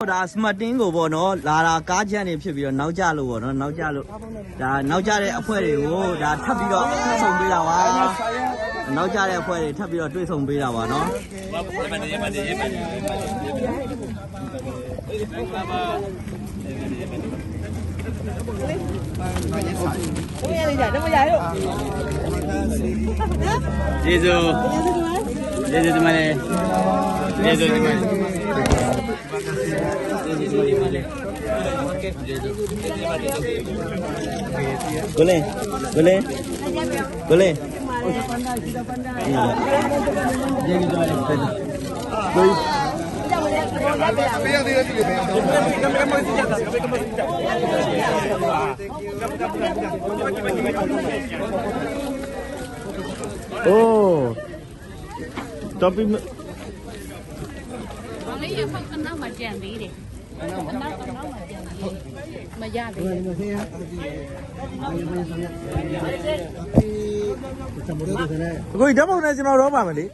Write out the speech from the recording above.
ဒါစမတ်တင်းကိုပေါ့နော်လာတာကားချမ်းနေဖြစ်ပြီးတော့နောက်ကျလို့ပေါ့နော်နောက်ကျလို့ဒါနောက်ကျတဲ့အဖွဲတွေကိုဒါထပ်ပြီးတော့တွေ့ဆုံပေးတာပါနောက်ကျတဲ့အဖွဲတွေထပ်ပြီးတော့တွေ့ဆုံပေးတာပါနော်ကျေးဇူးကျေးဇူးတင်ပါတယ်ကျေးဇူးတင်ပါတယ် ကိုလင်းကိုလင်းကိုလင်းကိုအိုးတော့ပြီး။ဘာ လဲရဖောက်ကနောက်မှကြံသေးတယ်။နောက်ကနောက်ကနောက်မှကြံသေးတယ်။မရသေးဘူးအခုဓာတ်ပုံနဲ့ကျွန်တော်တော့ပါမယ်လေ